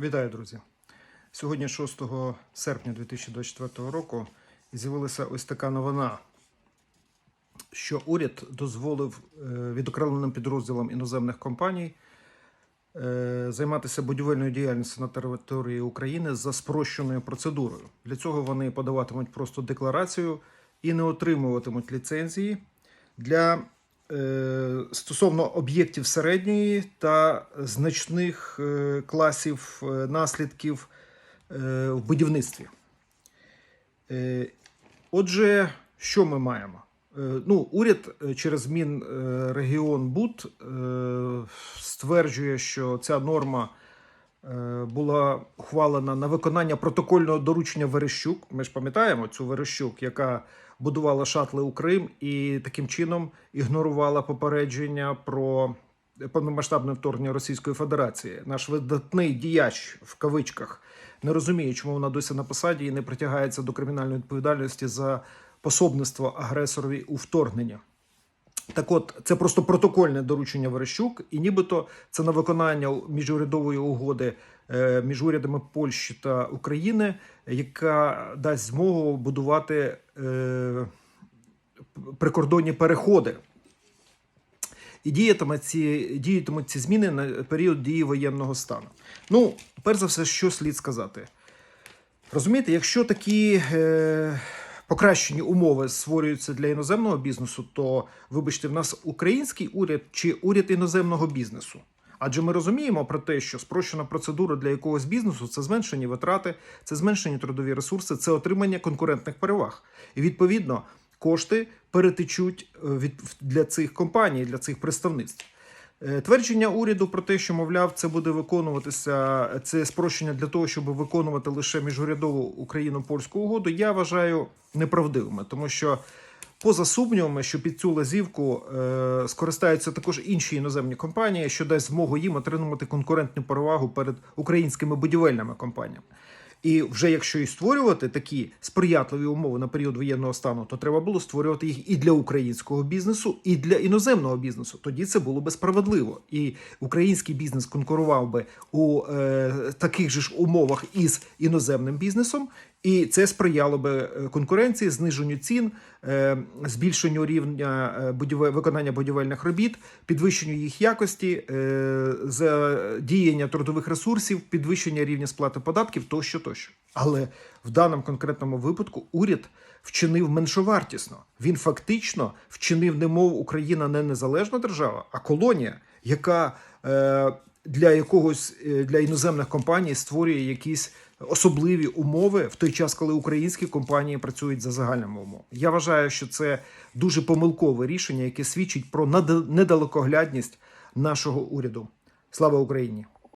Вітаю, друзі! Сьогодні, 6 серпня 2024 року, з'явилася ось така новина, що уряд дозволив е, відокремленим підрозділам іноземних компаній е, займатися будівельною діяльністю на території України за спрощеною процедурою. Для цього вони подаватимуть просто декларацію і не отримуватимуть ліцензії для стосовно об'єктів середньої та значних е, класів е, наслідків е, в будівництві. Е, Отже, що ми маємо? Е, Ну, уряд е, через Мінрегіонбуд е, стверджує, що ця норма е, була ухвалена на виконання протокольного доручення Верещук. Ми ж пам'ятаємо цю Верещук, яка будувала шатли у Крим і таким чином ігнорувала попередження про повномасштабне вторгнення Російської Федерації. Наш видатний діяч в кавичках не розуміє, чому вона досі на посаді і не притягається до кримінальної відповідальності за пособництво агресорові у вторгнення. Так от, це просто протокольне доручення Верещук, і нібито це на виконання міжурядової угоди е, між урядами Польщі та України, яка дасть змогу будувати е, прикордонні переходи. І діятиме ці, діятимуть ці зміни на період дії воєнного стану. Ну, перш за все, що слід сказати. Розумієте, якщо такі е, покращені умови створюються для іноземного бізнесу, то, вибачте, в нас український уряд чи уряд іноземного бізнесу. Адже ми розуміємо про те, що спрощена процедура для якогось бізнесу це зменшені витрати, це зменшені трудові ресурси, це отримання конкурентних переваг. І відповідно кошти перетечуть е, від для цих компаній, для цих представництв. Е, Твердження уряду про те, що мовляв, це буде виконуватися це спрощення для того, щоб виконувати лише міжурядову Україно-польську угоду, я вважаю неправдивими, тому що поза сумнівами, що під цю лазівку е, скористаються також інші іноземні компанії, що дасть змогу їм отримати конкурентну перевагу перед українськими будівельними компаніями. І вже якщо і створювати такі сприятливі умови на період воєнного стану, то треба було створювати їх і для українського бізнесу, і для іноземного бізнесу. Тоді це було би справедливо. І український бізнес конкурував би у е, таких же ж умовах із іноземним бізнесом, і це сприяло би е, конкуренції, зниженню цін, е, збільшенню рівня е, виконання будівельних робіт, підвищенню їх якості, задіяння трудових ресурсів, підвищення рівня сплати податків тощо, тощо. Але в даному конкретному випадку уряд вчинив меншовартісно. Він фактично вчинив, немов Україна не незалежна держава, а колонія, яка для якогось для іноземних компаній створює якісь особливі умови в той час, коли українські компанії працюють за загальними умовами. Я вважаю, що це дуже помилкове рішення, яке свідчить про недалекоглядність нашого уряду. Слава Україні!